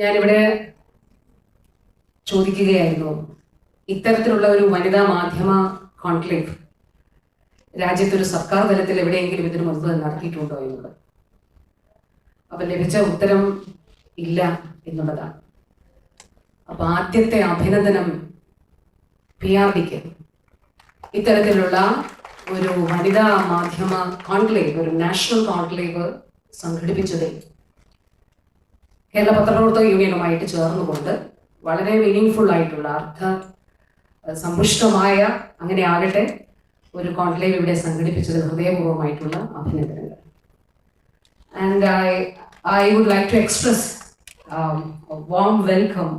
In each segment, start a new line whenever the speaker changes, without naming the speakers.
ഞാനിവിടെ ചോദിക്കുകയായിരുന്നു. ഇത്തരത്തിലുള്ള ഒരു വനിതാ മാധ്യമ കോൺക്ലേവ് രാജ്യത്തൊരു സർക്കാർ തലത്തിൽ എവിടെയെങ്കിലും ഇതിനു മുൻപ് നടത്തിയിട്ടുണ്ടോ എന്നുള്ളത് അപ്പൊ ലഭിച്ച ഉത്തരം ഇല്ല എന്നുള്ളതാണ്. അപ്പൊ ആദ്യത്തെ അഭിനന്ദനം പി ആർ ഡിക്ക്. ഇത്തരത്തിലുള്ള ഒരു വനിതാ മാധ്യമ കോൺക്ലേവ് ഒരു നാഷണൽ കോൺക്ലേവ് സംഘടിപ്പിച്ചതിൽ കേരള പത്രപ്രവർത്തക യൂണിയനുമായിട്ട് ചേർന്നുകൊണ്ട് വളരെ മീനിങ് ആയിട്ടുള്ള അർത്ഥ സമ്പുഷ്ടമായ അങ്ങനെ ആകട്ടെ ഒരു കോൺക്ലേവ് ഇവിടെ സംഘടിപ്പിച്ചത് ഹൃദയപൂർവമായിട്ടുള്ള അഭിനന്ദനങ്ങൾ and I I would like to express warm welcome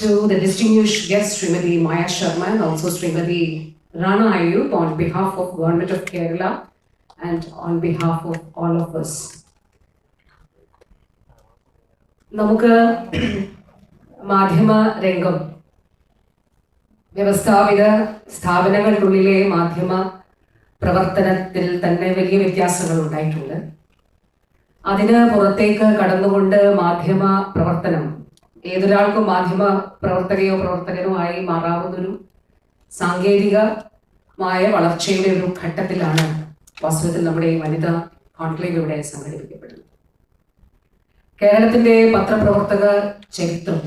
to the distinguished guest Shrimati Maya Sharma and also Srimati Rana Ayub on behalf of Government of Kerala and on behalf of all of us. നമുക്ക് മാധ്യമ രംഗം വ്യവസ്ഥാപിത സ്ഥാപനങ്ങൾക്കുള്ളിലെ മാധ്യമ പ്രവർത്തനത്തിൽ തന്നെ വലിയ വ്യത്യാസങ്ങൾ ഉണ്ടായിട്ടുണ്ട്. അതിന് പുറത്തേക്ക് കടന്നുകൊണ്ട് മാധ്യമ പ്രവർത്തനം ഏതൊരാൾക്കും മാധ്യമ പ്രവർത്തകയോ പ്രവർത്തകനോ ആയി മാറാവുന്നൊരു സാങ്കേതികമായ വളർച്ചയുടെ ഒരു ഘട്ടത്തിലാണ് വാസ്തവത്തിൽ നമ്മുടെ വനിതാ കോൺക്ലേവ് ഇവിടെ സംഘടിപ്പിക്കപ്പെടുന്നത്. കേരളത്തിന്റെ പത്രപ്രവർത്തക ചരിത്രം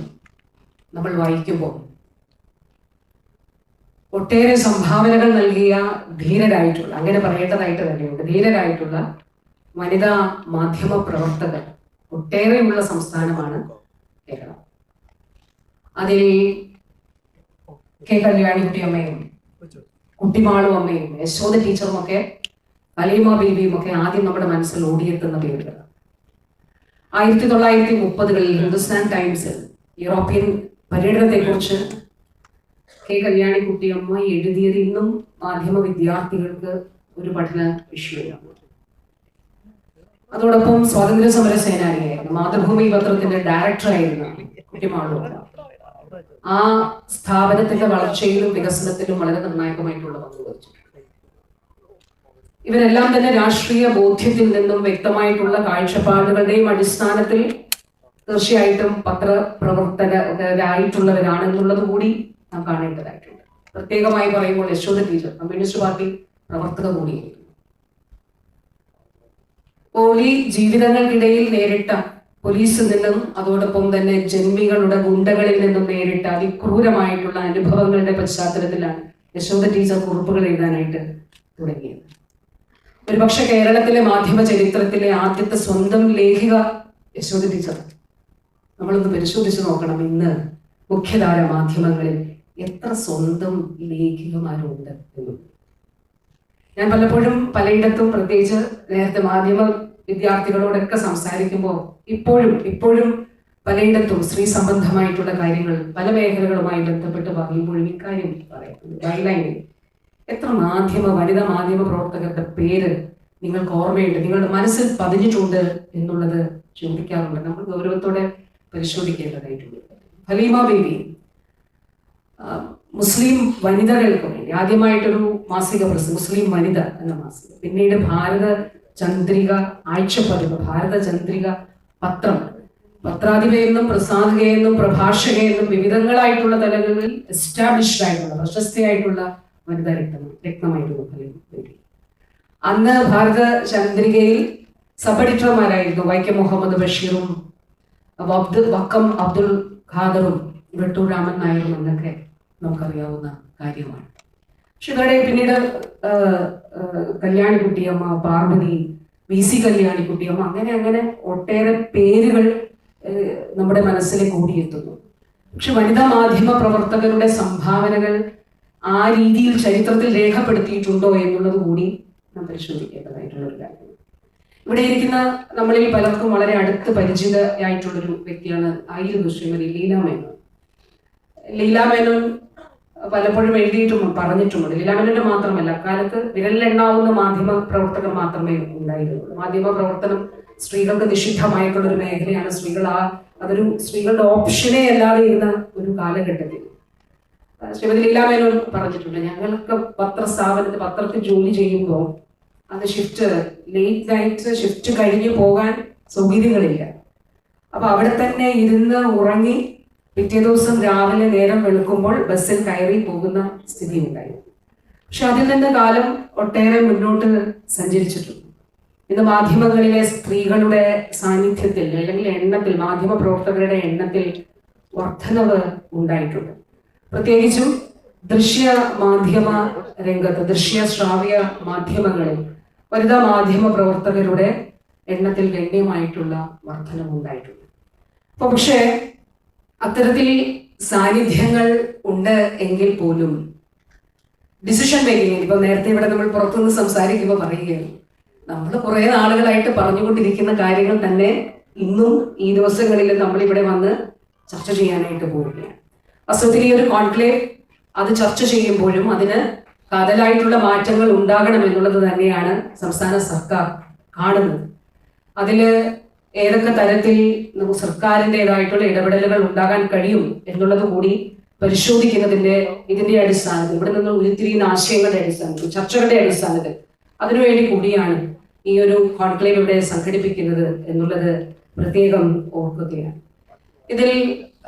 നമ്മൾ വായിക്കുമ്പോൾ ഒട്ടേറെ സംഭാവനകൾ നൽകിയ ധീരരായിട്ടുള്ള അങ്ങനെ പറയേണ്ടതായിട്ട് തന്നെയുണ്ട് ധീരരായിട്ടുള്ള വനിതാ മാധ്യമ പ്രവർത്തകർ ഒട്ടേറെയുള്ള സംസ്ഥാനമാണ് കേരളം. അതിൽ കെ കല്യാണിക്കുട്ടി അമ്മയും കുട്ടിമാളും അമ്മയും യശോദ ടീച്ചറും ഒക്കെ അലീമ ബീബിയും ഒക്കെ ആദ്യം നമ്മുടെ മനസ്സിൽ ഓടിയെത്തുന്ന പേരുകൾ ആയിരത്തി തൊള്ളായിരത്തി മുപ്പതുകളിൽ ഹിന്ദുസ്ഥാൻ ടൈംസിൽ യൂറോപ്യൻ പര്യടനത്തെക്കുറിച്ച് കെ. കല്യാണിക്കുട്ടി അമ്മ എഴുതിയത് ഇന്നും മാധ്യമ വിദ്യാർത്ഥികൾക്ക് ഒരു പഠന വിഷയമാണ്. അതോടൊപ്പം സ്വാതന്ത്ര്യ സമര സേനാനിയായിരുന്നു. മാതൃഭൂമി പത്രത്തിന്റെ ഡയറക്ടറായിരുന്ന കുട്ടിമാളൂർ ആ സ്ഥാപനത്തിന്റെ വളർച്ചയിലും വികസനത്തിലും വളരെ നിർണായകമായിട്ടുള്ള പങ്ക് വഹിച്ചു ഇവരെല്ലാം തന്നെ രാഷ്ട്രീയ ബോധ്യത്തിൽ നിന്നും വ്യക്തമായിട്ടുള്ള കാഴ്ചപ്പാടുകളുടെയും അടിസ്ഥാനത്തിൽ തീർച്ചയായിട്ടും പത്രപ്രവർത്തകരായിട്ടുള്ളവരാണെന്നുള്ളത് കൂടി നാം കാണേണ്ടതായിട്ടുണ്ട്. പ്രത്യേകമായി പറയുമ്പോൾ യശോദ ടീച്ചർ കമ്മ്യൂണിസ്റ്റ് പാർട്ടി പ്രവർത്തക കൂടിയായിരുന്നു. പോലി ജീവിതങ്ങൾക്കിടയിൽ നേരിട്ട പോലീസിൽ നിന്നും അതോടൊപ്പം തന്നെ ജന്മികളുടെ ഗുണ്ടകളിൽ നിന്നും നേരിട്ട അതിക്രൂരമായിട്ടുള്ള അനുഭവങ്ങളുടെ പശ്ചാത്തലത്തിലാണ് യശോദ ടീച്ചർ കുറിപ്പുകൾ എഴുതാനായിട്ട് തുടങ്ങിയത്. ഒരുപക്ഷെ കേരളത്തിലെ മാധ്യമ ചരിത്രത്തിലെ ആദ്യത്തെ സ്വന്തം ലേഖിക യശോദ ടീച്ചർ. നമ്മളൊന്ന് പരിശോധിച്ചു നോക്കണം ഇന്ന് മുഖ്യധാര മാധ്യമങ്ങളിൽ എത്ര സ്വന്തം ലേഖികമാരുണ്ട് എന്ന്. ഞാൻ പലപ്പോഴും പലയിടത്തും പ്രത്യേകിച്ച് നേരത്തെ മാധ്യമ വിദ്യാർത്ഥികളോടൊക്കെ സംസാരിക്കുമ്പോൾ ഇപ്പോഴും ഇപ്പോഴും പലയിടത്തും സ്ത്രീ സംബന്ധമായിട്ടുള്ള കാര്യങ്ങൾ പല മേഖലകളുമായി ബന്ധപ്പെട്ട് പറയുമ്പോഴും ഇക്കാര്യം പറയുന്നത് ഗൈഡ്ലൈനിൽ എത്ര മാധ്യമ വനിതാ മാധ്യമ പ്രവർത്തകരുടെ പേര് നിങ്ങൾക്ക് ഓർമ്മയുണ്ട്? നിങ്ങളുടെ മനസ്സിൽ പതിഞ്ഞിട്ടുണ്ട് എന്നുള്ളത് ചിന്തിക്കാറുണ്ട് നമ്മൾ ഗൗരവത്തോടെ പരിശോധിക്കേണ്ടതായിട്ടുണ്ട്. ഹലീമ ബേബി മുസ്ലിം വനിതകൾക്ക് വേണ്ടി ആദ്യമായിട്ടൊരു മാസിക പ്രസ് മുസ്ലിം വനിത എന്ന മാസിക. പിന്നീട് ഭാരത ചന്ദ്രിക ആഴ്ചപ്പതിവ് ഭാരത ചന്ദ്രിക പത്രം. പത്രാധിപയെന്നും പ്രസാധകയെന്നും പ്രഭാഷകയെന്നും വിവിധങ്ങളായിട്ടുള്ള തലങ്ങളിൽ എസ്റ്റാബ്ലിഷ്ഡ് ആയിട്ടുള്ള പ്രശസ്തയായിട്ടുള്ള വനിതാ രക്തം രക്തമായിരുന്നു അന്ന് ഭാരത ചന്ദ്രികയിൽ സബ് എഡിറ്റർമാരായിരുന്നു വൈക്കം മുഹമ്മദ് ബഷീറും അബ്ദുൽ വക്കം അബ്ദുൽ ഖാദറും വെട്ടൂർ രാമൻ നായരും എന്നൊക്കെ നമുക്കറിയാവുന്ന കാര്യമാണ്. പക്ഷെ ഇവരുടെ പിന്നീട് കല്യാണിക്കുട്ടിയമ്മ പാർവതി വി സി കല്യാണിക്കുട്ടിയമ്മ അങ്ങനെ അങ്ങനെ ഒട്ടേറെ പേരുകൾ നമ്മുടെ മനസ്സിലേക്ക് ഓടിയെത്തുന്നു. പക്ഷെ വനിതാ മാധ്യമ പ്രവർത്തകരുടെ സംഭാവനകൾ ആ രീതിയിൽ ചരിത്രത്തിൽ രേഖപ്പെടുത്തിയിട്ടുണ്ടോ എന്നുള്ളത് കൂടി നാം പരിശോധിക്കേണ്ടതായിട്ടുള്ള ഒരു കാര്യമാണ്. ഇവിടെ ഇരിക്കുന്ന നമ്മളിൽ പലർക്കും വളരെ അടുത്ത് പരിചിതയായിട്ടുള്ളൊരു വ്യക്തിയാണ് ആയിരുന്നു ശ്രീമതി ലീല മേനോൻ. മേനോൻ പലപ്പോഴും എഴുതിയിട്ടും പറഞ്ഞിട്ടുമുണ്ട്. ലീല മേനോന്റെ മാത്രമല്ല അക്കാലത്ത് വിരലിലെണ്ണാവുന്ന മാധ്യമ പ്രവർത്തകർ മാത്രമേ ഉണ്ടായിരുന്നുള്ളൂ. മാധ്യമ പ്രവർത്തനം സ്ത്രീകൾക്ക് നിഷിദ്ധമായിട്ടുള്ള ഒരു മേഖലയാണ്. സ്ത്രീകൾ ആ അതൊരു സ്ത്രീകളുടെ ഓപ്ഷനെ അല്ലാതെ ഇരുന്ന ഒരു കാലഘട്ടത്തിൽ ശ്രീമതി ലീലാമേനോൻ പറഞ്ഞിട്ടുണ്ട് ഞങ്ങൾക്ക് പത്രസ്ഥാപനത്തിൽ പത്രത്തിൽ ജോലി ചെയ്യുമ്പോൾ അത് ഷിഫ്റ്റ് ലേറ്റ് നൈറ്റ് ഷിഫ്റ്റ് കഴിഞ്ഞ് പോകാൻ സൗകര്യങ്ങളില്ല. അപ്പൊ അവിടെ തന്നെ ഇരുന്ന് ഉറങ്ങി പിറ്റേ ദിവസം രാവിലെ നേരം വെളുക്കുമ്പോൾ ബസ്സിൽ കയറി പോകുന്ന സ്ഥിതി ഉണ്ടായി പക്ഷെ അതിൽ നിന്ന് കാലം ഒട്ടേറെ മുന്നോട്ട് സഞ്ചരിച്ചിട്ടുണ്ട്. ഇന്ന് മാധ്യമങ്ങളിലെ സ്ത്രീകളുടെ സാന്നിധ്യത്തിൽ അല്ലെങ്കിൽ എണ്ണത്തിൽ മാധ്യമ പ്രവർത്തകരുടെ എണ്ണത്തിൽ വർധനവ് ഉണ്ടായിട്ടുണ്ട്. പ്രത്യേകിച്ചും ദൃശ്യ മാധ്യമ രംഗത്ത് ദൃശ്യ ശ്രാവ്യ മാധ്യമങ്ങളിൽ വനിതാ മാധ്യമ പ്രവർത്തകരുടെ എണ്ണത്തിൽ ഗണ്യമായിട്ടുള്ള വർധനമുണ്ടായിട്ടുണ്ട് അപ്പൊ പക്ഷേ അത്തരത്തിൽ സാന്നിധ്യങ്ങൾ ഉണ്ട് എങ്കിൽ പോലും ഡിസിഷൻ മേക്കിംഗ് ഇപ്പൊ നേരത്തെ ഇവിടെ നമ്മൾ പുറത്തുനിന്ന് സംസാരിക്കുമ്പോൾ പറയുകയാണ് നമ്മൾ കുറെ നാളുകളായിട്ട് പറഞ്ഞുകൊണ്ടിരിക്കുന്ന കാര്യങ്ങൾ തന്നെ ഇന്നും ഈ ദിവസങ്ങളിൽ നമ്മൾ ഇവിടെ വന്ന് ചർച്ച ചെയ്യാനായിട്ട് പോവുകയാണ്. വാസ്തവത്തിൽ ഈ ഒരു കോൺക്ലേവ് അത് ചർച്ച ചെയ്യുമ്പോഴും അതിന് കാതലായിട്ടുള്ള മാറ്റങ്ങൾ ഉണ്ടാകണം എന്നുള്ളത് തന്നെയാണ് സംസ്ഥാന സർക്കാർ കാണുന്നത്. അതിൽ ഏതൊക്കെ തരത്തിൽ നമുക്ക് സർക്കാരിന്റെതായിട്ടുള്ള ഇടപെടലുകൾ ഉണ്ടാകാൻ കഴിയും എന്നുള്ളത് കൂടി പരിശോധിക്കുന്നതിന്റെ ഇതിന്റെ അടിസ്ഥാനത്തിൽ ഇവിടെ നിന്ന് ഉരുത്തിരിയുന്ന ആശയങ്ങളുടെ അടിസ്ഥാനത്തിൽ ചർച്ചകളുടെ അടിസ്ഥാനത്തിൽ അതിനുവേണ്ടി കൂടിയാണ് ഈ ഒരു കോൺക്ലേവ് ഇവിടെ സംഘടിപ്പിക്കുന്നത് എന്നുള്ളത് പ്രത്യേകം ഓർക്കുകയാണ്. ഇതിൽ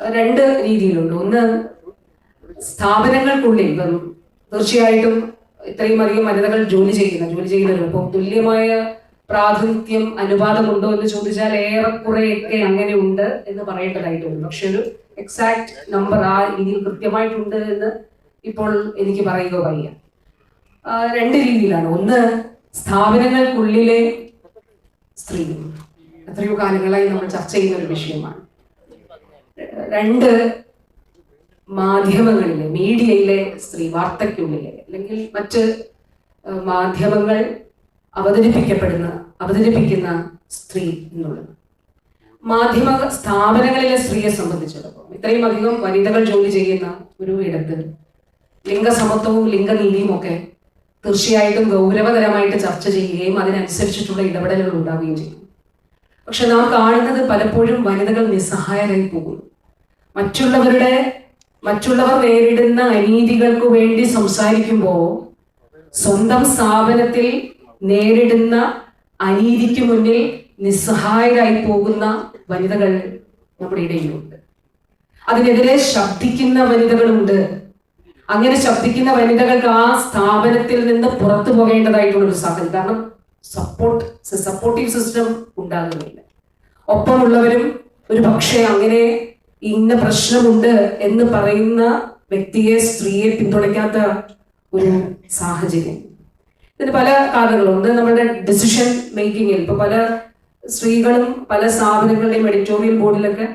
രണ്ട് രീതിയിലുണ്ട്. ഒന്ന് സ്ഥാപനങ്ങൾക്കുള്ളിൽ ഇപ്പം തീർച്ചയായിട്ടും ഇത്രയും അധികം വനിതകൾ ജോലി ചെയ്യുന്ന ജോലി ചെയ്യുന്നവർ അപ്പോൾ തുല്യമായ പ്രാതിനിധ്യം അനുപാതമുണ്ടോ എന്ന് ചോദിച്ചാൽ ഏറെക്കുറെയൊക്കെ അങ്ങനെ ഉണ്ട് എന്ന് പറയേണ്ടതായിട്ടുണ്ട്. പക്ഷെ ഒരു എക്സാക്ട് നമ്പർ ആ രീതിയിൽ കൃത്യമായിട്ടുണ്ട് എന്ന് ഇപ്പോൾ എനിക്ക് പറയുക വയ്യ. രണ്ട് രീതിയിലാണ്. ഒന്ന് സ്ഥാപനങ്ങൾക്കുള്ളിലെ സ്ത്രീ. എത്രയോ കാലങ്ങളായി നമ്മൾ ചർച്ച ചെയ്യുന്ന ഒരു വിഷയമാണ്. രണ്ട് മാധ്യമങ്ങളിലെ മീഡിയയിലെ സ്ത്രീ വാർത്തയ്ക്കുള്ളിലെ അല്ലെങ്കിൽ മറ്റ് മാധ്യമങ്ങൾ അവതരിപ്പിക്കപ്പെടുന്ന അവതരിപ്പിക്കുന്ന സ്ത്രീ എന്നുള്ളത്. മാധ്യമ സ്ഥാപനങ്ങളിലെ സ്ത്രീയെ സംബന്ധിച്ചിടത്തോളം ഇത്രയും അധികം വനിതകൾ ജോലി ചെയ്യുന്ന ഒരു ഇടത്ത് ലിംഗസമത്വവും ലിംഗനീതിയും ഒക്കെ തീർച്ചയായിട്ടും ഗൗരവതരമായിട്ട് ചർച്ച ചെയ്യുകയും അതിനനുസരിച്ചിട്ടുള്ള ഇടപെടലുകൾ ഉണ്ടാവുകയും ചെയ്യും. പക്ഷെ നാം കാണുന്നത് പലപ്പോഴും വനിതകൾ നിസ്സഹായരായി പോകുന്നു. മറ്റുള്ളവരുടെ മറ്റുള്ളവർ നേരിടുന്ന അനീതികൾക്ക് വേണ്ടി സംസാരിക്കുമ്പോൾ സ്വന്തം സ്ഥാപനത്തിൽ നേരിടുന്ന അനീതിക്ക് മുന്നിൽ നിസ്സഹായരായി പോകുന്ന വനിതകൾ നമ്മുടെ ഇടയിലുണ്ട്. അതിനെതിരെ ശബ്ദിക്കുന്ന വനിതകളുണ്ട് അങ്ങനെ ശബ്ദിക്കുന്ന വനിതകൾക്ക് ആ സ്ഥാപനത്തിൽ നിന്ന് പുറത്തു പോകേണ്ടതായിട്ടുള്ള ഒരു സാഹചര്യം. കാരണം സപ്പോർട്ട് സപ്പോർട്ടീവ് സിസ്റ്റം ഉണ്ടാകുന്നില്ല. ഒപ്പമുള്ളവരും ഒരു പക്ഷേ അങ്ങനെ ഇന്ന പ്രശ്നമുണ്ട് എന്ന് പറയുന്ന വ്യക്തിയെ സ്ത്രീയെ പിന്തുണയ്ക്കാത്ത ഒരു സാഹചര്യം. ഇതിന് പല കാരണങ്ങളുണ്ട്. നമ്മുടെ ഡിസിഷൻ മേക്കിങ്ങിൽ ഇപ്പൊ പല സ്ത്രീകളും പല സ്ഥാപനങ്ങളുടെയും എഡിറ്റോറിയൽ ബോർഡിലൊക്കെ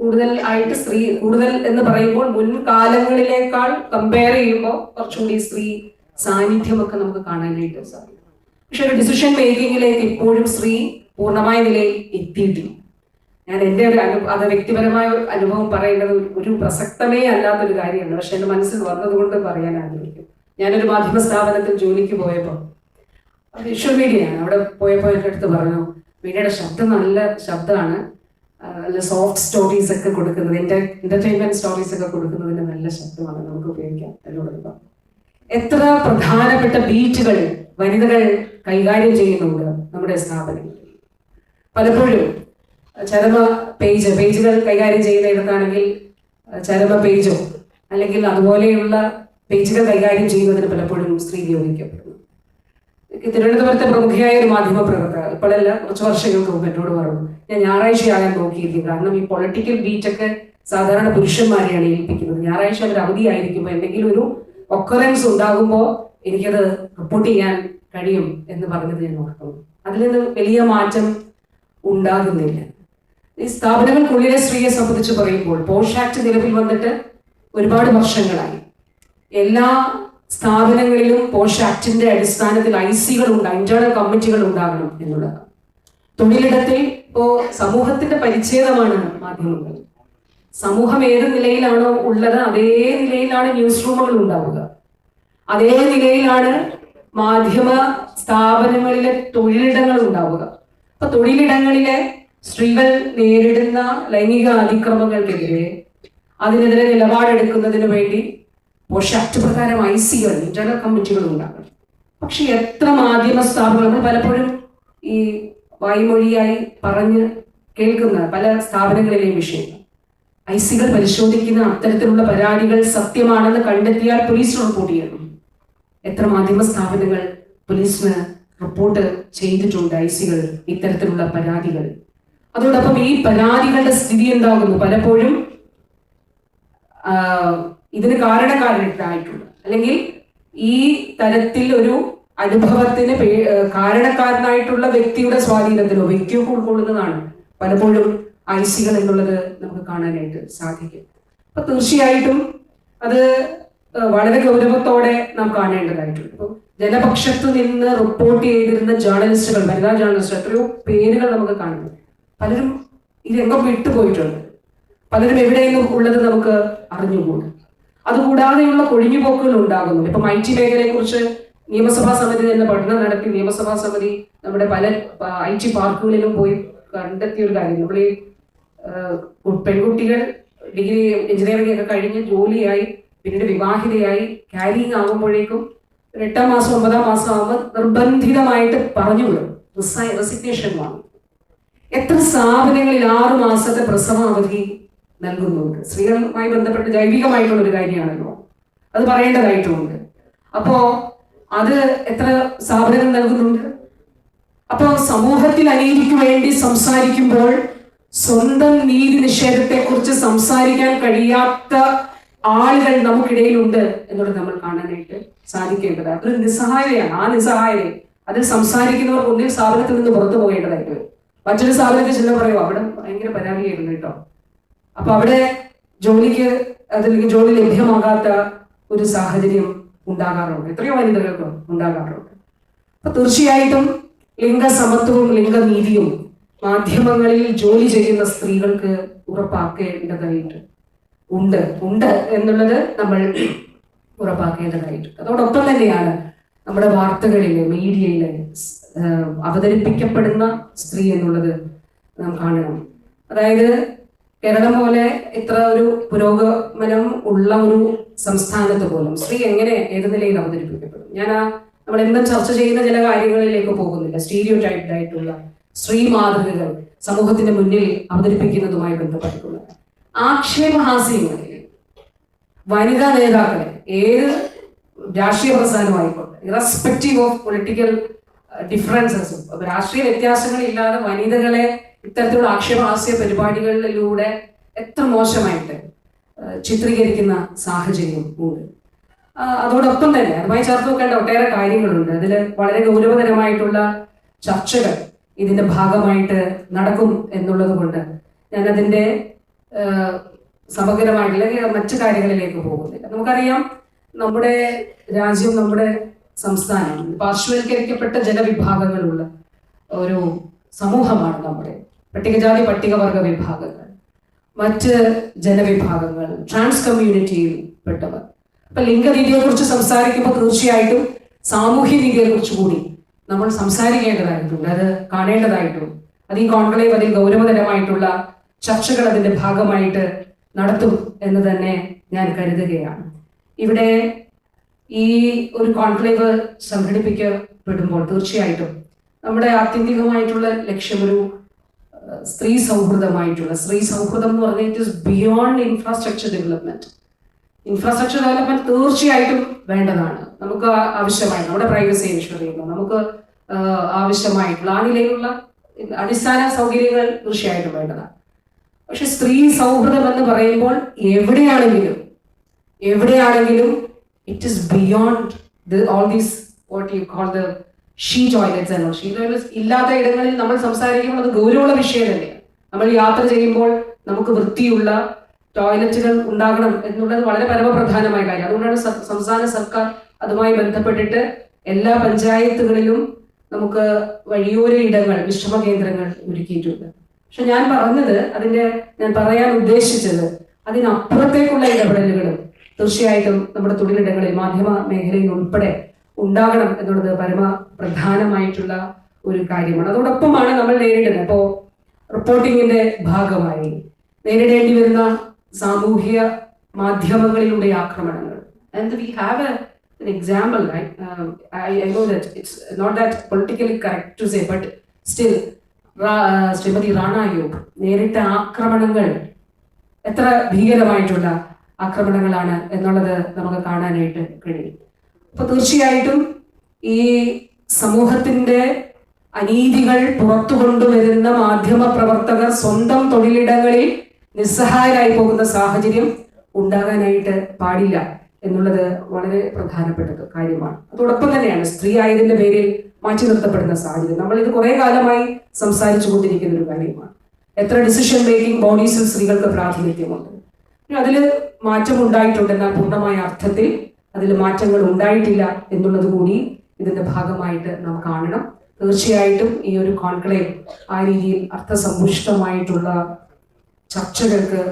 കൂടുതൽ ആയിട്ട് സ്ത്രീ കൂടുതൽ എന്ന് പറയുമ്പോൾ മുൻകാലങ്ങളിലേക്കാൾ കമ്പയർ ചെയ്യുമ്പോൾ കുറച്ചുകൂടി സ്ത്രീ സാന്നിധ്യമൊക്കെ നമുക്ക് കാണാനായിട്ട് സാധിക്കും. പക്ഷെ ഒരു ഡിസിഷൻ മേക്കിങ്ങിലേക്ക് ഇപ്പോഴും സ്ത്രീ പൂർണമായ നിലയിൽ എത്തിയിട്ടില്ല. ഞാൻ എന്റെ ഒരു അനു അത് വ്യക്തിപരമായ അനുഭവം പറയേണ്ടത് ഒരു- പ്രസക്തമേ അല്ലാത്തൊരു കാര്യമാണ്. പക്ഷെ എന്റെ മനസ്സിൽ വന്നതുകൊണ്ട് പറയാൻ ആഗ്രഹിക്കും ഞാനൊരു മാധ്യമ സ്ഥാപനത്തിൽ ജോലിക്ക് പോയപ്പോൾ വിഷ്വൽ മീഡിയയാണ് അവിടെ പോയപ്പോൾ എന്റെ അടുത്ത് പറഞ്ഞു മീഡിയയുടെ ശബ്ദം നല്ല ശബ്ദമാണ്. നല്ല സോഫ്റ്റ് സ്റ്റോറീസ് ഒക്കെ കൊടുക്കുന്നത്. എന്റെ എന്റർടൈൻമെന്റ് സ്റ്റോറീസ് ഒക്കെ കൊടുക്കുന്നതിന് നല്ല ശബ്ദമാണ്. നമുക്ക് ഉപയോഗിക്കാം. എന്നോട് പറഞ്ഞു. എത്ര പ്രധാനപ്പെട്ട ബീറ്റുകൾ വനിതകൾ കൈകാര്യം ചെയ്യുന്നുണ്ട് നമ്മുടെ സ്ഥാപനങ്ങളിൽ. പലപ്പോഴും ചരമ പേജ് പേജുകൾ കൈകാര്യം ചെയ്യുന്നിടത്താണെങ്കിൽ ചരമ പേജോ അല്ലെങ്കിൽ അതുപോലെയുള്ള പേജുകൾ കൈകാര്യം ചെയ്യുന്നതിന് പലപ്പോഴും സ്ത്രീ നിയോഗിക്കപ്പെടുന്നു തിരുവനന്തപുരത്തെ പ്രമുഖയായ ഒരു മാധ്യമ പ്രവർത്തക ഇപ്പോഴല്ല കുറച്ച് വർഷങ്ങൾക്ക് മുമ്പ് എന്നോട് പറഞ്ഞു ഞാൻ ഞായറാഴ്ചയാകാൻ നോക്കിയിരിക്കും കാരണം ഈ പൊളിറ്റിക്കൽ ബീറ്റൊക്കെ സാധാരണ പുരുഷന്മാരെയാണ് ഏൽപ്പിക്കുന്നത് ഞായറാഴ്ച അവർ അവധിയായിരിക്കുമ്പോൾ എന്തെങ്കിലും ഒരു ഒക്കറൻസ് ഉണ്ടാകുമ്പോൾ എനിക്കത് റിപ്പോർട്ട് ചെയ്യാൻ കഴിയും എന്ന് പറഞ്ഞത് ഞാൻ ഓർക്കുന്നു. അതിൽ നിന്ന് വലിയ മാറ്റം ഉണ്ടാകുന്നില്ല. ഈ സ്ഥാപനങ്ങൾക്കുള്ളിലെ സ്ത്രീയെ സംബന്ധിച്ച് പറയുമ്പോൾ പോഷ് ആക്ട് നിലവിൽ വന്നിട്ട് ഒരുപാട് വർഷങ്ങളായി. എല്ലാ സ്ഥാപനങ്ങളിലും പോഷ് ആക്ടിന്റെ അടിസ്ഥാനത്തിൽ ഐ സികൾ ഉണ്ട് ഇന്റേണൽ കമ്മിറ്റികൾ ഉണ്ടാകണം എന്നുള്ളത്. തൊഴിലിടത്തിൽ ഇപ്പോ സമൂഹത്തിന്റെ പരിച്ഛേദമാണ് മാധ്യമങ്ങൾ. സമൂഹം ഏത് നിലയിലാണോ ഉള്ളത് അതേ നിലയിലാണ് ന്യൂസ് റൂമുകൾ ഉണ്ടാവുക. അതേ നിലയിലാണ് മാധ്യമ സ്ഥാപനങ്ങളിലെ തൊഴിലിടങ്ങൾ ഉണ്ടാവുക. അപ്പൊ തൊഴിലിടങ്ങളിലെ സ്ത്രീകൾ നേരിടുന്ന ലൈംഗിക അതിക്രമങ്ങൾക്കെതിരെ അതിനെതിരെ നിലപാടെടുക്കുന്നതിന് വേണ്ടി പോഷ ആക്ട് പ്രകാരം ഐ സികൾ ഇന്റർണൽ കമ്മിറ്റികൾ ഉണ്ടാക്കണം പക്ഷെ എത്ര മാധ്യമ സ്ഥാപനങ്ങൾ പലപ്പോഴും ഈ വായ്മൊഴിയായി പറഞ്ഞ് കേൾക്കുന്ന പല സ്ഥാപനങ്ങളിലെയും വിഷയങ്ങൾ. ഐ സികൾ പരിശോധിക്കുന്ന അത്തരത്തിലുള്ള പരാതികൾ സത്യമാണെന്ന് കണ്ടെത്തിയാൽ പോലീസ് റിപ്പോർട്ട് ചെയ്യണം എത്ര മാധ്യമ സ്ഥാപനങ്ങൾ പോലീസിന് റിപ്പോർട്ട് ചെയ്തിട്ടുണ്ട് ഐ സികൾ ഇത്തരത്തിലുള്ള പരാതികൾ? അതോടൊപ്പം ഈ പരാതികളുടെ സ്ഥിതി എന്താകുന്നു? പലപ്പോഴും ഇതിന് കാരണക്കാരനായിട്ടുള്ള അല്ലെങ്കിൽ ഈ തരത്തിൽ ഒരു അനുഭവത്തിന് കാരണക്കാരനായിട്ടുള്ള വ്യക്തിയുടെ സ്വാധീനത്തിലോ വ്യക്തിയോ ഉൾക്കൊള്ളുന്നതാണ് പലപ്പോഴും ഐസികൾ എന്നുള്ളത് നമുക്ക് കാണാനായിട്ട് സാധിക്കും. അപ്പൊ തീർച്ചയായിട്ടും അത് വളരെ ഗൗരവത്തോടെ നാം കാണേണ്ടതായിട്ടുണ്ട്. ഇപ്പം ജനപക്ഷത്തു നിന്ന് റിപ്പോർട്ട് ചെയ്തിരുന്ന ജേർണലിസ്റ്റുകൾ വനിതാ ജേർണലിസ്റ്റ് എത്രയോ പേരുകൾ നമുക്ക് കാണുന്നു പലരും ഈ രംഗം വിട്ടുപോയിട്ടുണ്ട്. പലരും എവിടെയെങ്കിലും ഉള്ളത് നമുക്ക് അറിഞ്ഞുകൂടും. അതുകൂടാതെയുള്ള കൊഴിഞ്ഞുപോക്കുകൾ ഉണ്ടാകുന്നു. ഇപ്പൊ മൈറ്റി മേഖലയെ കുറിച്ച് നിയമസഭാ സമിതി തന്നെ പഠനം നടത്തി. നിയമസഭാ സമിതി നമ്മുടെ പല ഐ ടി പാർക്കുകളിലും പോയി കണ്ടെത്തിയ ഒരു കാര്യം. നമ്മൾ ഈ പെൺകുട്ടികൾ ഡിഗ്രി എഞ്ചിനീയറിംഗ് ഒക്കെ കഴിഞ്ഞ് ജോലിയായി പിന്നീട് വിവാഹിതയായി ക്യാരിങ് ആകുമ്പോഴേക്കും എട്ടാം മാസം ഒമ്പതാം മാസം ആകുമ്പോൾ നിർബന്ധിതമായിട്ട് പറഞ്ഞു വിടും റെസിഗ്നേഷൻ വാങ്ങും. എത്ര സ്ഥാപനങ്ങളിൽ ആറു മാസത്തെ പ്രസവ അവധി നൽകുന്നുണ്ട്? സ്ത്രീകളുമായി ബന്ധപ്പെട്ട് ജൈവികമായിട്ടുള്ള ഒരു കാര്യമാണല്ലോ. അത് പറയേണ്ടതായിട്ടുമുണ്ട് അപ്പോ അത് എത്ര സ്ഥാപനങ്ങൾ നൽകുന്നുണ്ട്? അപ്പോ സമൂഹത്തിൽ അനീതിക്ക് വേണ്ടി സംസാരിക്കുമ്പോൾ സ്വന്തം നീതി നിഷേധത്തെ കുറിച്ച് സംസാരിക്കാൻ കഴിയാത്ത ആളുകൾ നമുക്കിടയിലുണ്ട് എന്നുള്ളത് നമ്മൾ കാണാനായിട്ട് സാധിക്കേണ്ടത് അതൊരു നിസ്സഹായതയാണ്. ആ നിസ്സഹായത അതിൽ സംസാരിക്കുന്നവർ ഒന്നിൽ സ്ഥാപനത്തിൽ നിന്ന് പുറത്തു പോകേണ്ടതായിട്ട് വരും. മറ്റൊരു സ്ഥാപനത്തിൽ ചെന്ന് പറയുമോ അവിടെ ഭയങ്കര പരാതിയായിരുന്നു കേട്ടോ. അപ്പൊ അവിടെ ജോലിക്ക് അതല്ലെങ്കിൽ ജോലി ലഭ്യമാകാത്ത ഒരു സാഹചര്യം ഉണ്ടാകാറുണ്ട്. എത്രയോ വനിതകൾക്ക് ഉണ്ടാകാറുണ്ട്. അപ്പൊ തീർച്ചയായിട്ടും ലിംഗസമത്വവും ലിംഗനീതിയും മാധ്യമങ്ങളിൽ ജോലി ചെയ്യുന്ന സ്ത്രീകൾക്ക് ഉറപ്പാക്കേണ്ടതായിട്ട് ഉണ്ട്. ഉണ്ട് എന്നുള്ളത് നമ്മൾ ഉറപ്പാക്കേണ്ടതായിട്ടുണ്ട് അതോടൊപ്പം തന്നെയാണ് നമ്മുടെ വാർത്തകളിലെ മീഡിയയിൽ അവതരിപ്പിക്കപ്പെടുന്ന സ്ത്രീ എന്നുള്ളത് നാം കാണണം. അതായത് കേരളം പോലെ ഇത്ര ഒരു പുരോഗമനം ഉള്ള ഒരു സംസ്ഥാനത്ത് പോലും സ്ത്രീ എങ്ങനെ ഏത് നിലയിൽ അവതരിപ്പിക്കപ്പെടും? ഞാൻ ആ നമ്മൾ എന്നും ചർച്ച ചെയ്യുന്ന ചില കാര്യങ്ങളിലേക്ക് പോകുന്നില്ല. സ്റ്റീരിയോ ആയിട്ടുള്ള സ്ത്രീ മാതൃകകൾ സമൂഹത്തിന്റെ മുന്നിൽ അവതരിപ്പിക്കുന്നതുമായി ബന്ധപ്പെട്ടിട്ടുള്ള ആക്ഷേപഹാസ്യങ്ങളിൽ വനിതാ നേതാക്കളെ ഏത് രാഷ്ട്രീയ പ്രസ്ഥാനമായിക്കോട്ടെ ഇറസ്പെക്റ്റീവ് ഓഫ് പൊളിറ്റിക്കൽ ഡിഫറൻസസും രാഷ്ട്രീയ വ്യത്യാസങ്ങളില്ലാതെ വനിതകളെ ഇത്തരത്തിലുള്ള ആക്ഷേപഹാസ്യ പരിപാടികളിലൂടെ എത്ര മോശമായിട്ട് ചിത്രീകരിക്കുന്ന സാഹചര്യം ഉണ്ട്. അതോടൊപ്പം തന്നെ അതുമായി ചേർത്ത് നോക്കേണ്ട ഒട്ടേറെ കാര്യങ്ങളുണ്ട്. അതിൽ വളരെ ഗൗരവതരമായിട്ടുള്ള ചർച്ചകൾ ഇതിന്റെ ഭാഗമായിട്ട് നടക്കും എന്നുള്ളത് കൊണ്ട് ആ, സമഗ്രമായിട്ടുള്ള മറ്റു കാര്യങ്ങളിലേക്ക് പോകുന്നില്ല. നമുക്കറിയാം നമ്മുടെ രാജ്യം നമ്മുടെ സംസ്ഥാനം പാർശ്വവൽക്കരിക്കപ്പെട്ട ജനവിഭാഗങ്ങളുള്ള ഒരു സമൂഹമാണ് നമ്മുടെ പട്ടികജാതി പട്ടികവർഗ വിഭാഗങ്ങൾ. മറ്റ് ജനവിഭാഗങ്ങൾ ട്രാൻസ് കമ്മ്യൂണിറ്റിയിൽ പെട്ടവർ അപ്പൊ ലിംഗനീതിയെ കുറിച്ച് സംസാരിക്കുമ്പോൾ തീർച്ചയായിട്ടും സാമൂഹ്യ നീതിയെ കുറിച്ച് കൂടി നമ്മൾ സംസാരിക്കേണ്ടതായിട്ടുണ്ട്. അത് കാണേണ്ടതായിട്ടുണ്ട്. അത് ഈ കോൺക്ലേവ് അതിൽ ഗൗരവതരമായിട്ടുള്ള ചർച്ചകൾ അതിന്റെ ഭാഗമായിട്ട് നടത്തും എന്ന് തന്നെ ഞാൻ കരുതുകയാണ്. ഇവിടെ ഈ ഒരു കോൺക്ലേവ് സംഘടിപ്പിക്കപ്പെടുമ്പോൾ തീർച്ചയായിട്ടും നമ്മുടെ ആത്യന്തികമായിട്ടുള്ള ലക്ഷ്യം ഒരു സ്ത്രീ സൗഹൃദമായിട്ടുള്ള സ്ത്രീ സൗഹൃദം എന്ന് പറഞ്ഞാൽ it is beyond infrastructure development infrastructure development തീർച്ചയായിട്ടും വേണ്ടതാണ്. നമുക്ക് ആവശ്യമായി നമ്മുടെ പ്രൈവസി എൻഷുർ ചെയ്യുന്നു നമുക്ക് ആവശ്യമായി ആവശ്യമായിട്ടുള്ള ആ നിലയിലുള്ള അടിസ്ഥാന സൗകര്യങ്ങൾ തീർച്ചയായിട്ടും വേണ്ടതാണ്. പക്ഷെ സ്ത്രീ സൗഹൃദം എന്ന് പറയുമ്പോൾ എവിടെയാണെങ്കിലും എവിടെയാണെങ്കിലും it beyond the, all these what you call the she toilets എന്നോ ഷീ ടോയ്ലറ്റ്സ് ഇല്ലാത്ത ഇടങ്ങളിൽ നമ്മൾ സംസാരിക്കുമ്പോൾ അത് ഗൗരവമുള്ള വിഷയം തന്നെയാണ് നമ്മൾ യാത്ര ചെയ്യുമ്പോൾ നമുക്ക് വൃത്തിയുള്ള ടോയ്ലറ്റുകൾ ഉണ്ടാകണം എന്നുള്ളത് വളരെ പരമപ്രധാനമായ കാര്യം. അതുകൊണ്ടാണ് സംസ്ഥാന സർക്കാർ അതുമായി ബന്ധപ്പെട്ടിട്ട് എല്ലാ പഞ്ചായത്തുകളിലും നമുക്ക് വഴിയോര ഇടങ്ങൾ വിശ്രമ കേന്ദ്രങ്ങൾ ഒരുക്കിയിട്ടുണ്ട്. പക്ഷെ ഞാൻ പറഞ്ഞത് അതിന്റെ ഞാൻ പറയാൻ ഉദ്ദേശിച്ചത് അതിനപ്പുറത്തേക്കുള്ള ഇടപെടലുകളും തീർച്ചയായിട്ടും നമ്മുടെ തൊഴിലിടങ്ങളിൽ മാധ്യമ മേഖലയിൽ ഉൾപ്പെടെ ഉണ്ടാകണം എന്നുള്ളത് പരമ പ്രധാനമായിട്ടുള്ള ഒരു കാര്യമാണ്. അതോടൊപ്പമാണ് നമ്മൾ നേരിടുന്നത്. അപ്പോ റിപ്പോർട്ടിങ്ങിന്റെ ഭാഗമായി നേരിടേണ്ടി വരുന്ന സാമൂഹ്യ മാധ്യമങ്ങളിലൂടെ ആക്രമണങ്ങൾ. And we have an example right? Um, I, I know that it's not that politically correct to say but still റാ- ശ്രീമതി റാണായോഗ് നേരിട്ട ആക്രമണങ്ങൾ എത്ര ഭീകരമായിട്ടുള്ള ആക്രമണങ്ങളാണ് എന്നുള്ളത് നമുക്ക് കാണാനായിട്ട് കഴിയും. അപ്പൊ തീർച്ചയായിട്ടും ഈ സമൂഹത്തിന്റെ അനീതികൾ പുറത്തു കൊണ്ടുവരുന്ന മാധ്യമ പ്രവർത്തകർ സ്വന്തം തൊഴിലിടങ്ങളിൽ നിസ്സഹായരായി പോകുന്ന സാഹചര്യം ഉണ്ടാകാനായിട്ട് പാടില്ല എന്നുള്ളത് വളരെ പ്രധാനപ്പെട്ട കാര്യമാണ്. അതോടൊപ്പം തന്നെയാണ് സ്ത്രീ ആയതിന്റെ പേരിൽ മാറ്റി നിർത്തപ്പെടുന്ന സാഹചര്യം. നമ്മൾ ഇത് കുറെ കാലമായി സംസാരിച്ചു കൊണ്ടിരിക്കുന്ന ഒരു കാര്യമാണ്. എത്ര ഡിസിഷൻ മേക്കിംഗ് ബോഡീസിൽ സ്ത്രീകൾക്ക് പ്രാതിനിധ്യമുണ്ട്? അതിൽ മാറ്റം ഉണ്ടായിട്ടുണ്ട് എന്നാൽ പൂർണമായ അർത്ഥത്തിൽ അതിൽ മാറ്റങ്ങൾ ഉണ്ടായിട്ടില്ല എന്നുള്ളത് കൂടി ഇതിന്റെ ഭാഗമായിട്ട് നാം കാണണം. തീർച്ചയായിട്ടും ഈ ഒരു കോൺക്ലേവ് ആ രീതിയിൽ അർത്ഥസമ്പുഷ്ടമായിട്ടുള്ള ചർച്ചകൾക്ക്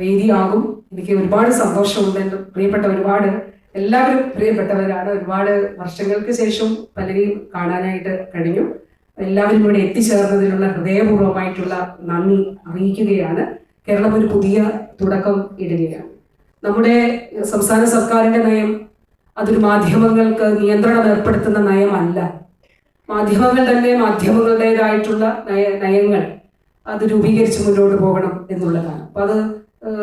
വേദിയാകും. എനിക്ക് ഒരുപാട് സന്തോഷമുണ്ട്. എന്റെ പ്രിയപ്പെട്ട ഒരുപാട് എല്ലാവരും പ്രിയപ്പെട്ടവരാണ്. ഒരുപാട് വർഷങ്ങൾക്ക് ശേഷം പലരെയും കാണാനായിട്ട് കഴിഞ്ഞു. എല്ലാവരും ഇവിടെ എത്തിച്ചേർന്നതിനുള്ള ഹൃദയപൂർവമായിട്ടുള്ള നന്ദി അറിയിക്കുകയാണ്. കേരളം ഒരു പുതിയ തുടക്കം ഇടുകയാണ് നമ്മുടെ സംസ്ഥാന സർക്കാരിന്റെ നയം അതൊരു മാധ്യമങ്ങൾക്ക് നിയന്ത്രണം ഏർപ്പെടുത്തുന്ന നയമല്ല. മാധ്യമങ്ങൾ തന്നെ മാധ്യമങ്ങളുടേതായിട്ടുള്ള നയ നയങ്ങൾ അത് രൂപീകരിച്ച് മുന്നോട്ട് പോകണം എന്നുള്ളതാണ്. അപ്പൊ അത്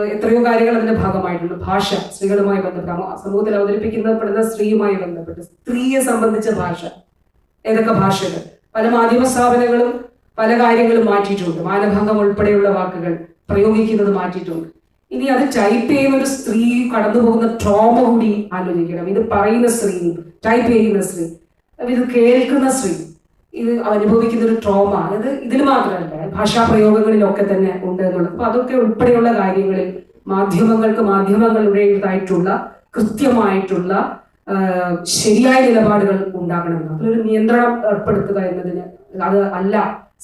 എത്രയോ കാര്യങ്ങൾ അതിന്റെ ഭാഗമായിട്ടുണ്ട്. ഭാഷ സ്ത്രീകളുമായി ബന്ധപ്പെട്ട സമൂ- സമൂഹത്തിൽ അവതരിപ്പിക്കപ്പെടുന്ന സ്ത്രീയുമായി ബന്ധപ്പെട്ട് സ്ത്രീയെ സംബന്ധിച്ച ഭാഷ ഏതൊക്കെ ഭാഷകൾ. പല മാധ്യമ സ്ഥാപനങ്ങളും പല കാര്യങ്ങളും മാറ്റിയിട്ടുണ്ട്. മാനഭംഗം ഉൾപ്പെടെയുള്ള വാക്കുകൾ പ്രയോഗിക്കുന്നത് മാറ്റിയിട്ടുണ്ട്. ഇനി അത് ടൈപ്പ് ചെയ്യുന്ന ഒരു സ്ത്രീ കടന്നു പോകുന്ന ട്രോമ കൂടി ആലോചിക്കണം. ഇത് പറയുന്ന സ്ത്രീ ടൈപ്പ് ചെയ്യുന്ന സ്ത്രീ ഇത് കേൾക്കുന്ന സ്ത്രീ ഇത് അനുഭവിക്കുന്ന ഒരു ട്രോമ അത് ഇതിൽ മാത്രമല്ല ഭാഷാ പ്രയോഗങ്ങളിലൊക്കെ തന്നെ ഉണ്ട് എന്നുള്ളത്. അപ്പൊ അതൊക്കെ ഉൾപ്പെടെയുള്ള കാര്യങ്ങളിൽ മാധ്യമങ്ങൾക്ക് മാധ്യമങ്ങളുടേതായിട്ടുള്ള കൃത്യമായിട്ടുള്ള ശരിയായ നിലപാടുകൾ ഉണ്ടാകണം അതിലൊരു നിയന്ത്രണം ഏർപ്പെടുത്തുക എന്നതിന് അത് അല്ല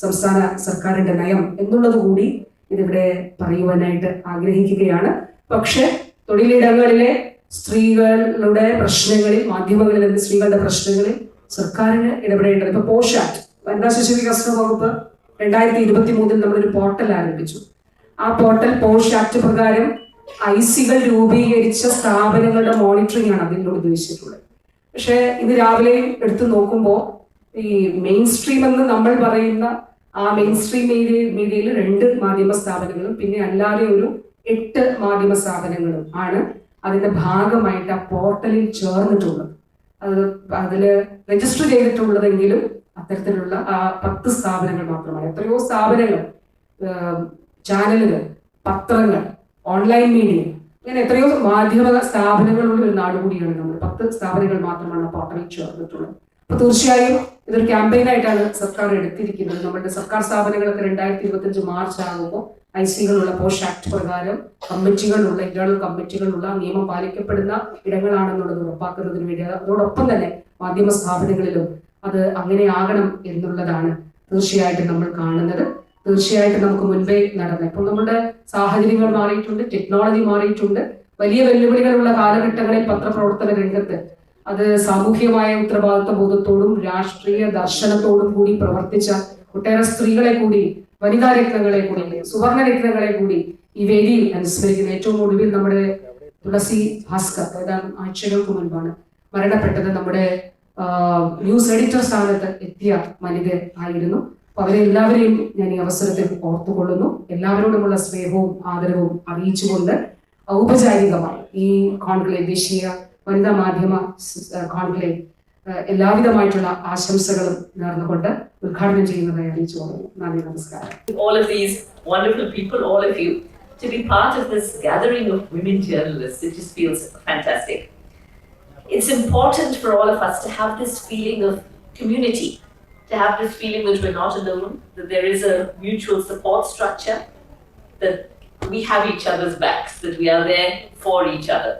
സംസ്ഥാന സർക്കാരിന്റെ നയം എന്നുള്ളത് കൂടി ഇതിവിടെ പറയുവാനായിട്ട് ആഗ്രഹിക്കുകയാണ്. പക്ഷെ തൊഴിലിടങ്ങളിലെ സ്ത്രീകളുടെ പ്രശ്നങ്ങളിൽ മാധ്യമങ്ങളിൽ നിന്ന് സ്ത്രീകളുടെ പ്രശ്നങ്ങളിൽ സർക്കാരിന് ഇടപെടേണ്ടത് ഇപ്പൊ പോഷാറ്റ് വനിതാ ശിശു വികസന വകുപ്പ് രണ്ടായിരത്തി ഇരുപത്തി മൂന്നിൽ നമ്മളൊരു പോർട്ടൽ ആരംഭിച്ചു. ആ പോർട്ടൽ പോഷ് പ്രകാരം ഐ സികൾ രൂപീകരിച്ച സ്ഥാപനങ്ങളുടെ മോണിറ്ററിംഗ് ആണ് അതിലൂടെ ഉദ്ദേശിച്ചിട്ടുള്ളത്. പക്ഷേ ഇത് രാവിലെ എടുത്തു നോക്കുമ്പോൾ ഈ മെയിൻ സ്ട്രീം എന്ന് നമ്മൾ പറയുന്ന ആ മെയിൻ സ്ട്രീം മീഡിയ മീഡിയയിൽ രണ്ട് മാധ്യമ സ്ഥാപനങ്ങളും പിന്നെ അല്ലാതെ ഒരു എട്ട് മാധ്യമ സ്ഥാപനങ്ങളും ആണ് അതിന്റെ ഭാഗമായിട്ട് ആ പോർട്ടലിൽ ചേർന്നിട്ടുള്ളത്. അത് അതിൽ രജിസ്റ്റർ ചെയ്തിട്ടുള്ളതെങ്കിലും അത്തരത്തിലുള്ള ആ പത്ത് സ്ഥാപനങ്ങൾ മാത്രമാണ്. എത്രയോ സ്ഥാപനങ്ങൾ ചാനലുകൾ പത്രങ്ങൾ ഓൺലൈൻ മീഡിയ അങ്ങനെ എത്രയോ മാധ്യമ സ്ഥാപനങ്ങളുള്ള ഒരു നാട് കൂടിയാണ് നമ്മൾ. പത്ത് സ്ഥാപനങ്ങൾ മാത്രമാണ് പോർട്ടലിൽ ചേർന്നിട്ടുള്ളത്. തീർച്ചയായും ഇതൊരു ക്യാമ്പയിൻ ആയിട്ടാണ് സർക്കാർ എടുത്തിരിക്കുന്നത്. നമ്മുടെ സർക്കാർ സ്ഥാപനങ്ങളൊക്കെ രണ്ടായിരത്തി ഇരുപത്തിയഞ്ച് മാർച്ച് ആകുമ്പോൾ ഐ സികളുള്ള പോഷ് ആക്ട് പ്രകാരം കമ്മിറ്റികളുള്ള ഇന്റേണൽ കമ്മിറ്റികളുള്ള നിയമം പാലിക്കപ്പെടുന്ന ഇടങ്ങളാണെന്നുള്ളത് ഉറപ്പാക്കുന്നതിന് വേണ്ടി അതോടൊപ്പം തന്നെ മാധ്യമ സ്ഥാപനങ്ങളിലും അത് അങ്ങനെ ആകണം എന്നുള്ളതാണ് തീർച്ചയായിട്ടും നമ്മൾ കാണുന്നത്. തീർച്ചയായിട്ടും നമുക്ക് മുൻപേ നടന്നത് ഇപ്പോൾ നമ്മുടെ സാഹചര്യങ്ങൾ മാറിയിട്ടുണ്ട് ടെക്നോളജി മാറിയിട്ടുണ്ട്. വലിയ വെല്ലുവിളികളുള്ള കാലഘട്ടങ്ങളിൽ പത്രപ്രവർത്തന രംഗത്ത് അത് സാമൂഹ്യമായ ഉത്തരവാദിത്വ ബോധത്തോടും രാഷ്ട്രീയ ദർശനത്തോടും കൂടി പ്രവർത്തിച്ച ഒട്ടേറെ സ്ത്രീകളെ കൂടി വനിതാ രത്നങ്ങളെ കൂടി സുവർണ രത്നങ്ങളെ കൂടി ഈ വേദിയിൽ അനുസ്മരിക്കുന്ന. ഏറ്റവും ഒടുവിൽ നമ്മുടെ തുളസി ഭാസ്കർ ഏതാനും ആഴ്ചകൾക്ക് മുൻപാണ് മരണപ്പെട്ടത്. നമ്മുടെ ന്യൂസ് എഡിറ്റർ സ്ഥാനത്ത് എത്തിയ മനിത ആയിരുന്നു. അപ്പൊ അവരെ എല്ലാവരെയും ഞാൻ ഈ അവസരത്തിൽ ഓർത്തുകൊള്ളുന്നു. എല്ലാവരോടുമുള്ള സ്നേഹവും ആദരവും അറിയിച്ചുകൊണ്ട് ഔപചാരികമായി ഈ കോൺക്ലേവ് ദേശീയ വനിതാ മാധ്യമ സ്- കോൺക്ലേവ് ഏഹ് എല്ലാവിധമായിട്ടുള്ള ആശംസകളും നേർന്നുകൊണ്ട് ഉദ്ഘാടനം ചെയ്യുന്നതായി അറിയിച്ചു കൊള്ളുന്നു നന്ദി നമസ്കാരം
all of these wonderful people, all of you, to be part of this gathering of women journalists. It just feels fantastic. It's important for all of us to have this feeling of community, to have this feeling that we're not alone, that there is a mutual support structure, that we have each other's backs, that we are there for each other.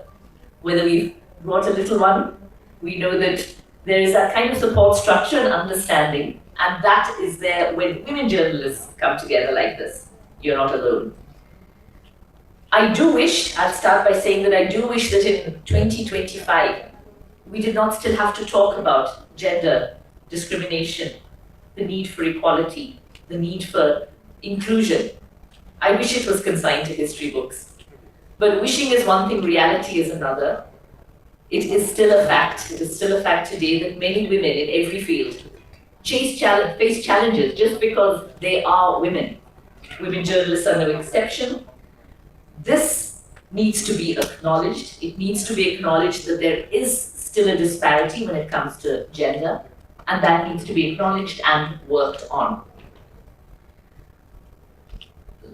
Whether we've brought a little one, we know that there is that kind of support structure and understanding, and that is there when women journalists come together like this. You're not alone. I do wish, I'll start by saying that I do wish that in 2025, we did not still have to talk about gender discrimination, the need for equality, the need for inclusion. I wish it was consigned to history books. But wishing is one thing, reality is another. It is still a fact, it is still a fact today that many women in every field chase challenge, face challenges just because they are women. Women journalists are no exception. This needs to be acknowledged. It needs to be acknowledged that there is still a disparity when it comes to gender, and that needs to be acknowledged and worked on.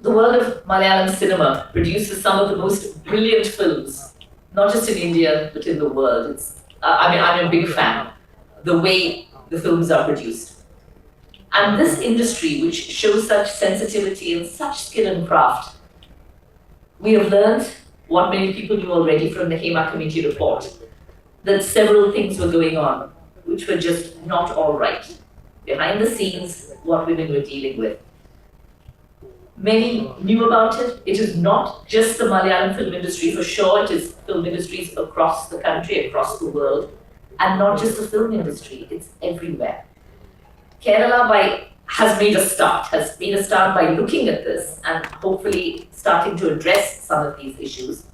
The world of Malayalam cinema produces some of the most brilliant films, not just in India, but in the world. It's, uh, I mean, I'm a big fan. The way the films are produced. And this industry, which shows such sensitivity and such skill and craft, we have learned what many people knew already from the HEMA committee report that several things were going on which were just not all right. Behind the scenes, what women were dealing with. Many knew about it. It is not just the Malayalam film industry, for sure, it is film industries across the country, across the world, and not just the film industry, it's everywhere. Kerala by has made a start, has made a start by looking at this and hopefully starting to address some of these issues.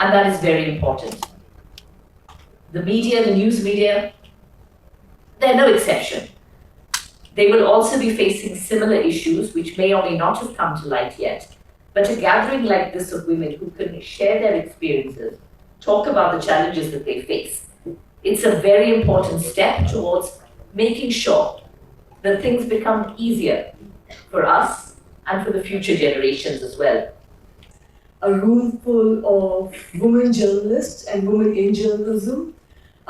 And that is very important. The media, the news media, they're no exception. They will also be facing similar issues which may or may not have come to light yet. But a gathering like this of women who can share their experiences, talk about the challenges that they face, it's a very important step towards making sure that things become easier for us and for the future generations as well.
a room full of women journalists and women in journalism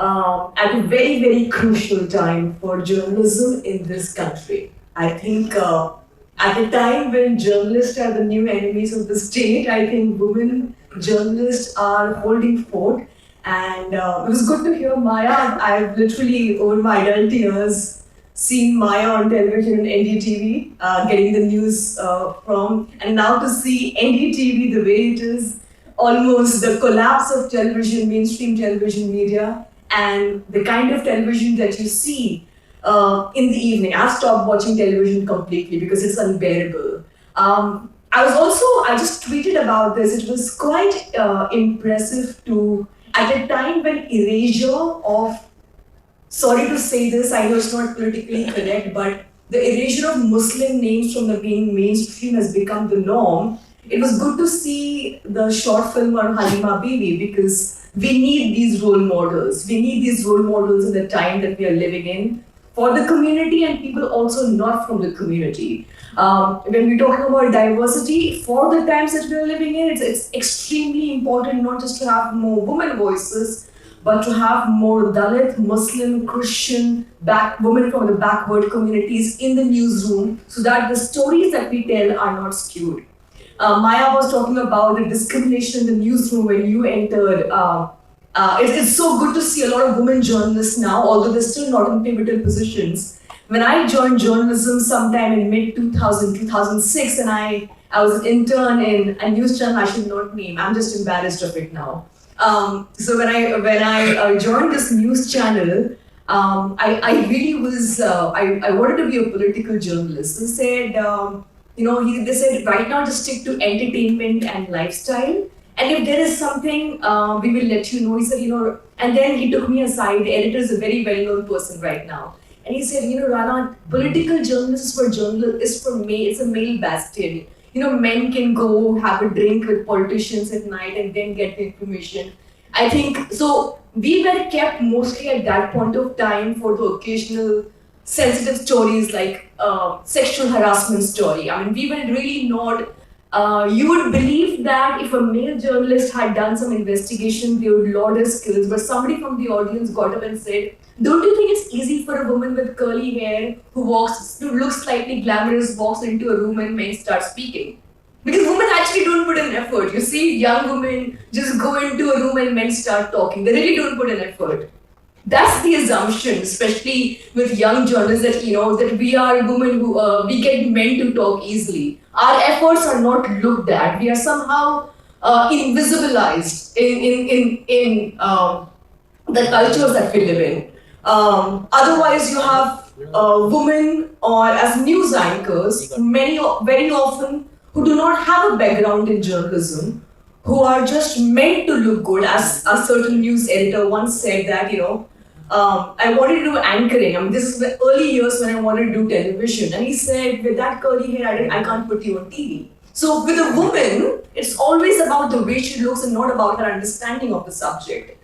um, at a very, very crucial time for journalism in this country. I think uh, at a time when journalists are the new enemies of the state, I think women journalists are holding fort. And uh, it was good to hear Maya. I've literally, over my adult years, seen Maya on television and NDTV, uh, getting the news uh, from, and now to see NDTV the way it is, almost the collapse of television, mainstream television media, and the kind of television that you see uh, in the evening. I've stopped watching television completely because it's unbearable. Um, I was also, I just tweeted about this. It was quite uh, impressive to, at a time when erasure of sorry to say this, I know it's not politically correct, but the erasure of Muslim names from the being mainstream has become the norm. It was good to see the short film on Halima Bibi because we need these role models. We need these role models in the time that we are living in for the community and people also not from the community. Um, when we're talking about diversity, for the times that we're living in, it's, it's extremely important not just to have more women voices, but to have more Dalit, Muslim, Christian, back women from the backward communities in the newsroom, so that the stories that we tell are not skewed. Uh, Maya was talking about the discrimination in the newsroom when you entered. Uh, uh, it- it's so good to see a lot of women journalists now, although they're still not in pivotal positions. When I joined journalism sometime in mid 2000, 2006, and I, I was an intern in a news channel I should not name, I'm just embarrassed of it now. Um, so when I when I uh, joined this news channel, um, I, I really was uh, I, I wanted to be a political journalist. They said, um, you know, he, they said right now just stick to entertainment and lifestyle, and if there is something, uh, we will let you know. He said, you know, and then he took me aside. The editor is a very well known person right now. And he said, you know, Rana, political journalism is for journal is for male, it's a male bastion you know, men can go have a drink with politicians at night and then get the information. I think so. We were kept mostly at that point of time for the occasional sensitive stories like uh, sexual harassment story. I mean, we were really not. Uh, you would believe that if a male journalist had done some investigation, they would laud his skills. But somebody from the audience got up and said, "Don't you think it's easy for a woman with curly hair who walks, who looks slightly glamorous, walks into a room and men start speaking?" Because women actually don't put in effort. You see, young women just go into a room and men start talking. They really don't put in effort. That's the assumption, especially with young journalists, that you know that we are women who uh, we get men to talk easily. Our efforts are not looked at. We are somehow uh, invisibilized in in in in um, the cultures that we live in. Um, otherwise, you have uh, women or as news anchors, many very often who do not have a background in journalism, who are just meant to look good. As a certain news editor once said that you know, um, I wanted to do anchoring. I mean, this is the early years when I wanted to do television. And he said, with that curly hair, I, didn't- I can't put you on TV. So with a woman, it's always about the way she looks and not about her understanding of the subject.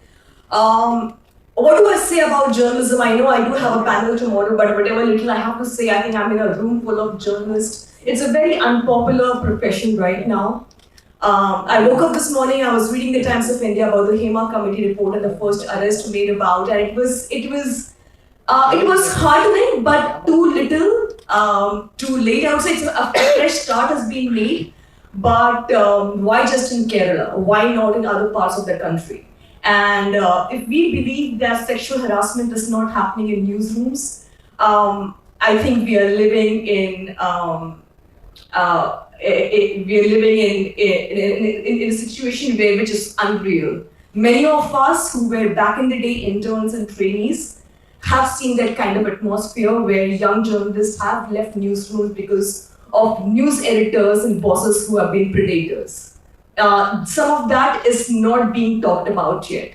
Um, what do I say about journalism? I know I do have a panel tomorrow, but whatever little I have to say, I think I'm in a room full of journalists. It's a very unpopular profession right now. Um, I woke up this morning. I was reading the Times of India about the Hema Committee report and the first arrest made about, and it was it was uh, it was heartening, but too little, um, too late. I would say a, a fresh start has been made, but um, why just in Kerala? Why not in other parts of the country? And uh, if we believe that sexual harassment is not happening in newsrooms, um, I think we are living in um, uh, Eh, eh, i- i- we are living eh, in, in, in, in a situation where which is unreal. Many of us who were back in the day interns and trainees have seen that kind of atmosphere where young journalists have left newsrooms because of news editors and bosses who have been predators. Uh, some of that is not being talked about yet.